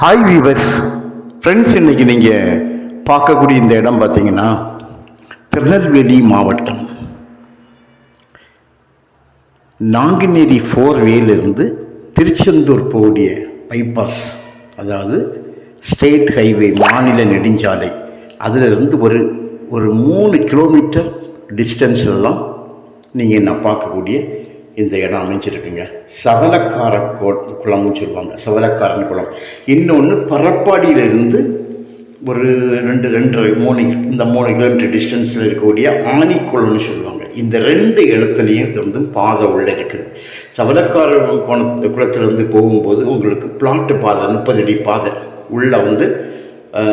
Hi viewers friends இன்னைக்கு நீங்கள் பார்க்கக்கூடிய இந்த இடம் பார்த்தீங்கன்னா திருநெல்வேலி மாவட்டம். நாங்குநேரி ஃபோர் வேலிருந்து திருச்செந்தூர் போகக்கூடிய பைபாஸ் அதாவது ஸ்டேட் ஹைவே மாநில நெடுஞ்சாலை அதிலிருந்து ஒரு ஒரு மூணு கிலோமீட்டர் டிஸ்டன்ஸ்லாம் நீங்கள் நான் பார்க்கக்கூடிய இந்த இடம் அமைஞ்சிருக்குங்க. சவலக்கார கோ- குளம்னு சொல்லுவாங்க சவலக்காரன் குளம். இன்னொன்று பரப்பாடியிலிருந்து ஒரு ரெண்டு ரெண்டு மூணு இந்த மூணு கிலோமீட்டர் டிஸ்டன்ஸில் இருக்கக்கூடிய ஆணிக்குளம்னு சொல்லுவாங்க. இந்த ரெண்டு இடத்துலையும் இருந்து பாதை உள்ள இருக்குது. சவலக்கார குண குளத்திலிருந்து போகும்போது உங்களுக்கு பிளாட்டு பாதை முப்பது அடி பாதை உள்ளே வந்து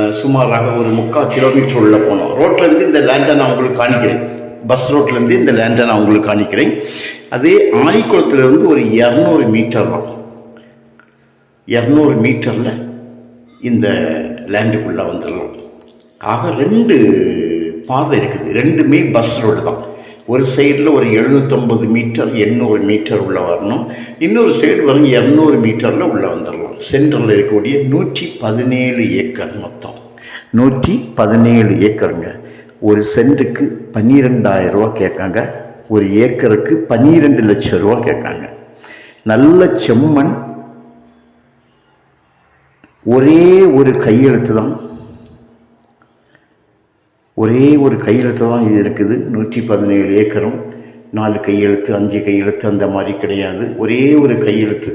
சுமாராக ஒரு முக்கால் கிலோமீட்டர் உள்ளே போனோம் ரோட்லேருந்து இந்த லேண்டை நான் உங்களுக்கு காணிக்கிறேன் பஸ் ரோட்லேருந்து இந்த லேண்டை நான் உங்களுக்கு காணிக்கிறேன். அதே ஆணிக்குளத்துலேருந்து ஒரு இரநூறு மீட்டர் தான். இரநூறு மீட்டரில் இந்த லேண்டுக்குள்ளே வந்துடலாம். ஆக ரெண்டு பாதை இருக்குது. ரெண்டுமே பஸ் ரோடு தான். ஒரு சைடில் ஒரு எழுநூற்றம்பது மீட்டர் எண்ணூறு மீட்டர் உள்ளே வரணும். இன்னொரு சைடு வரும் இரநூறு மீட்டரில் உள்ளே வந்துடலாம். சென்ட்ரலில் இருக்கக்கூடிய நூற்றி பதினேழு ஏக்கர் மொத்தம். நூற்றி பதினேழு ஏக்கருங்க. ஒரு சென்ட்டுக்கு பன்னிரெண்டாயிரம் ரூபா கேட்காங்க. ஒரு ஏக்கருக்கு பன்னிரெண்டு லட்சம் ரூபா கேட்காங்க. நல்ல செம்மண். ஒரே ஒரு கையெழுத்து தான் ஒரே ஒரு கையெழுத்து தான் இது இருக்குது. நூற்றி பதினேழு ஏக்கரும் நாலு கையெழுத்து அஞ்சு கையெழுத்து அந்த மாதிரி கிடையாது. ஒரே ஒரு கையெழுத்து.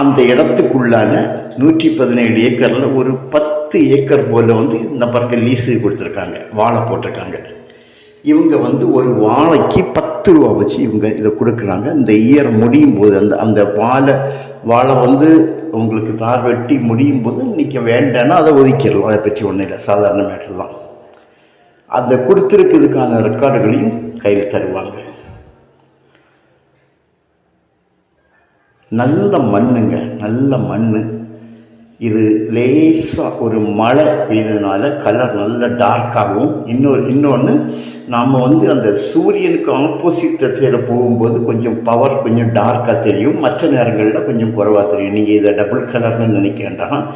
அந்த இடத்துக்குள்ளான நூற்றி பதினேழு ஏக்கரில் ஒரு பத்து ஏக்கர் போல் வந்து இந்த பாருங்க லீஸு கொடுத்துருக்காங்க வாழை போட்டிருக்காங்க. இவங்க வந்து ஒரு வாழைக்கு பத்து ரூபா வச்சு இவங்க இதை கொடுக்குறாங்க. இந்த இயர் முடியும் போது அந்த அந்த வாழை வாழை வந்து உங்களுக்கு தார் வெட்டி முடியும் போது இன்றைக்கி வேண்டான்னா அதை ஒதுக்கிடலாம். அதை பற்றி ஒன்றும் இல்லை. சாதாரண மேட்ரு தான். அதை கொடுத்துருக்கிறதுக்கான ரெக்கார்டுகளையும் கையில் தருவாங்க. நல்ல மண்ணுங்க நல்ல மண் இது லேசாக ஒரு மழை பெய்ததுனால கலர் நல்ல டார்க்காகவும் இன்னொரு இன்னொன்று நாம் வந்து அந்த சூரியனுக்கு ஆப்போசிட் திசையில் போகும்போது கொஞ்சம் பவர் கொஞ்சம் டார்க்காக தெரியும். மற்ற நேரங்களில் கொஞ்சம் குறைவாக தெரியும். நீங்கள் இதை டபுள் கலர்னு நினைக்க வேண்டாம்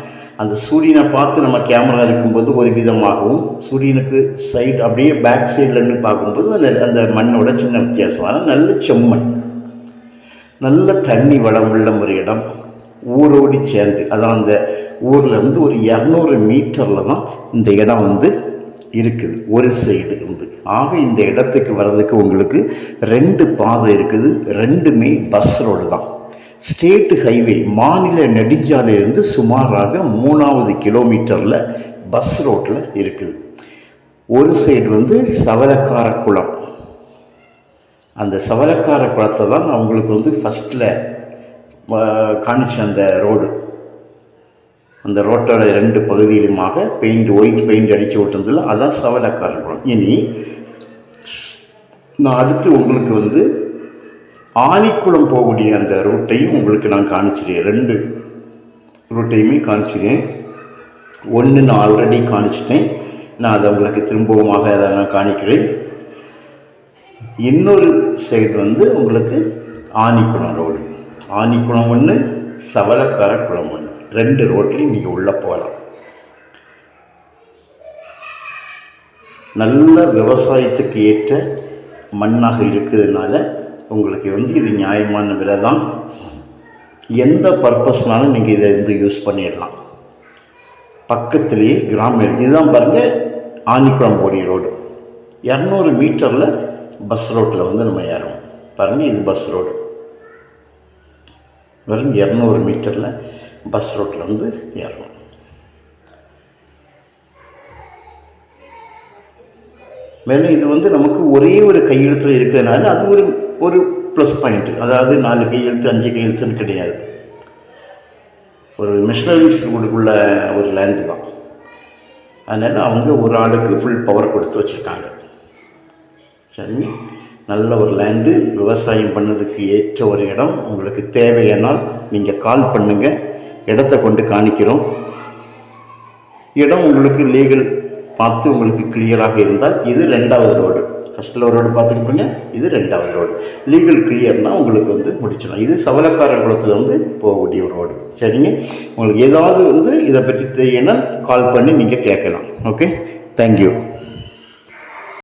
அந்த சூரியனை பார்த்து நம்ம கேமரா இருக்கும்போது ஒரு விதமாகவும் சூரியனுக்கு சைடு அப்படியே பேக் சைட்லன்னு பார்க்கும்போது அந்த அந்த மண்ணோட சின்ன வித்தியாசம் நல்ல செம்மண். நல்ல தண்ணி வளம் உள்ள ஒரு இடம் ஊரோடி சேர்ந்து அதான் அந்த ஊர்லேருந்து ஒரு இரநூறு மீட்டரில் தான் இந்த இடம் வந்து இருக்குது ஒரு சைடு இருந்து. ஆக இந்த இடத்துக்கு வர்றதுக்கு உங்களுக்கு ரெண்டு பாதை இருக்குது ரெண்டுமே பஸ் ரோடு தான். ஸ்டேட் ஹைவே மாநில நெடுஞ்சாலையிலிருந்து சுமாராக மூணாவது கிலோமீட்டரில் பஸ் ரோட்டில் இருக்குது. ஒரு சைடு வந்து சவலக்கார குளம் அந்த சவலக்கார குளத்தை தான் நான் உங்களுக்கு வந்து ஃபஸ்ட்டில் காணிச்ச அந்த ரோடு. அந்த ரோட்டோட ரெண்டு பகுதியிலுமாக பெயிண்ட் ஒயிட் பெயிண்ட் அடித்து விட்டதில் அதான் சவலக்கார குளம். இனி நான் அடுத்து உங்களுக்கு வந்து ஆலிக்குளம் போகக்கூடிய அந்த ரூட்டையும் உங்களுக்கு நான் காணிச்சிருக்கேன். ரெண்டு ரூட்டையுமே காணிச்சிருக்கேன். ஒன்று நான் ஆல்ரெடி காணிச்சிட்டேன். நான் அதை உங்களுக்கு திரும்பவுமாக அதை நான் காணிக்கிறேன். இன்னொரு சைடு வந்து உங்களுக்கு ஆணிக்குளம் ரோடு ஆணிக்குளம் ஒன்று சவலக்கார குளம் ஒன்று ரெண்டு ரோட்லையும் நீங்கள் உள்ளே போகலாம். நல்ல விவசாயத்துக்கு ஏற்ற மண்ணாக இருக்கிறதுனால உங்களுக்கு வந்து இது நியாயமான விலை தான் எந்த பர்பஸ்னாலும் நீங்கள் இதை வந்து யூஸ் பண்ணிடலாம். பக்கத்துலேயே கிராமம் இதுதான் பாருங்கள் ஆனிக்குளம் போடிய ரோடு இரநூறு மீட்டரில் பஸ் ரோட்டில் வந்து நம்ம ஏறுவோம் பாருங்கள் இது பஸ் ரோடு வெறும் இரநூறு மீட்டரில் பஸ் ரோட்டில் வந்து ஏறுவோம் மேலும் இது வந்து நமக்கு ஒரே ஒரு கையெழுத்தில் இருக்கிறதுனால அது ஒரு ஒரு ப்ளஸ் பாயிண்ட் அதாவது நாலு கையெழுத்து அஞ்சு கையெழுத்துன்னு கிடையாது. ஒரு மிஷினரிஸ் உள்ள ஒரு லேண்டு தான். அதனால் அவங்க ஒரு ஆளுக்கு ஃபுல் பவர் கொடுத்து வச்சுருக்காங்க. சரி நல்ல ஒரு லேண்டு விவசாயம் பண்ணதுக்கு ஏற்ற ஒரு இடம். உங்களுக்கு தேவையானால் நீங்கள் கால் பண்ணுங்கள் இடத்த கொண்டு காணிக்கிறோம். இடம் உங்களுக்கு லீகல் பார்த்து உங்களுக்கு கிளியராக இருந்தால் இது ரெண்டாவது ரோடு ஃபஸ்ட்டில் ஒரு ரோடு பார்த்துக்கோங்க இது ரெண்டாவது ரோடு லீகல் கிளியர்னால் உங்களுக்கு வந்து முடிச்சிடலாம். இது சவலக்காரன் குளத்தில் வந்து போகக்கூடிய ஒரு ரோடு சரிங்க. உங்களுக்கு ஏதாவது வந்து இதை பற்றி தெரியணும்னா கால் பண்ணி நீங்கள் கேட்கலாம். Okay thank you